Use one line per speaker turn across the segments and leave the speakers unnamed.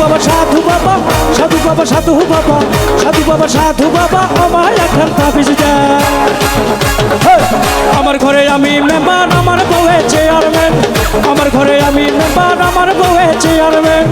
বাবা, সাধু বাবা সাধু বাবা সাধু বাবা সাধু বাবা সাধু বাবা আমার এখন তাবিজ! আমার ঘরে আমি মেম্বার, আমার বউয়ে চেয়ারম্যান আমার ঘরে আমি মেম্বার, আমার বউয়ে চেয়ারম্যান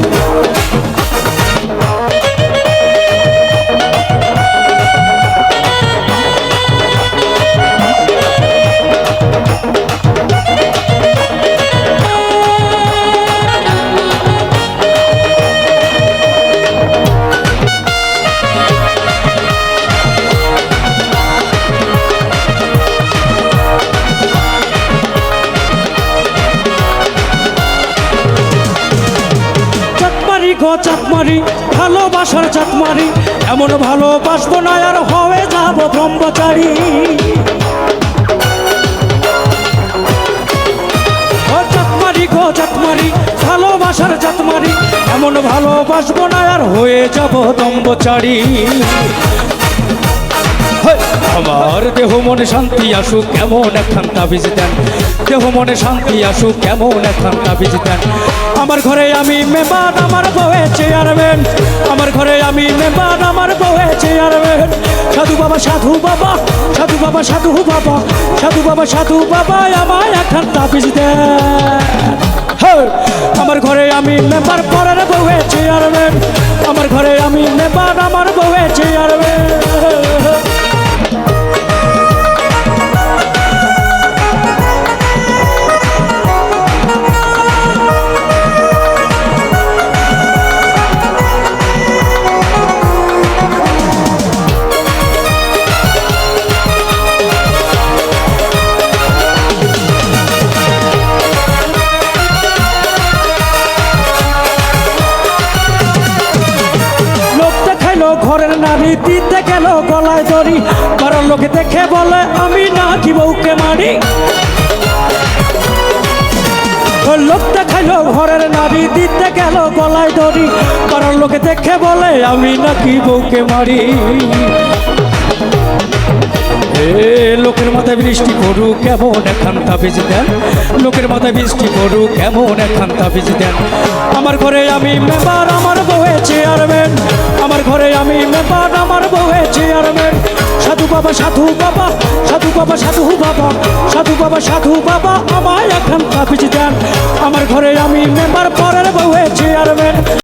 চাকমারি, ভালোবাসার চাকমারি, এমন ভালোবাসবো না আর হয়ে যাব ব্রহ্মচারী চাকমারি ভালোবাসার চাকমারি, এমন ভালোবাসবো না আর হয়ে যাব দম্বচারী! আমার দেহ মনে শান্তি আসুক কেমন একখান তাবিজ দেন। দেহ মনে শান্তি আসুক কেমন একখান তাবিজ দেন। আমার ঘরে আমি মেম্বার আমার বউয়ে চেয়ারম্যান। আমার ঘরে আমি মেম্বার আমার বউয়ে চেয়ারম্যান। সাধু বাবা সাধু বাবা সাধু বাবা সাধু বাবা সাধু বাবা সাধু বাবা আমায় একখান তাবিজ দেন! আমার ঘরে আমি মেম্বার পরের বউয়ে চেয়ারম্যান। আমার ঘরে আমি মেম্বার আমার বউয়ে চেয়ারম্যান। দিতে গেল গলায় দড়ি কারণ লোকে দেখে বলে, আমি না কি বউকে মারি? লোক দেখাইলো ঘরের নারী দিতে গেল গলায় দড়ি। কারণ লোকে দেখে বলে, আমি নাকি বউকে মারি? এ, লোকের মাথায় বৃষ্টি পড়ুক, কেমন একখান তাবিজ দেন? লোকের মাথায় বৃষ্টি পড়ুক, কেমন একখান তাবিজ দেন? আমার ঘরে আমি মেম্বার আমার বউয়ে চেয়ারম্যান আমার ঘরে আমি মেম্বার চেয়ারম্যান সাধু বাবা সাধু বাবা সাধু বাবা সাধু বাবা সাধু বাবা সাধু বাবা, আমায় একখান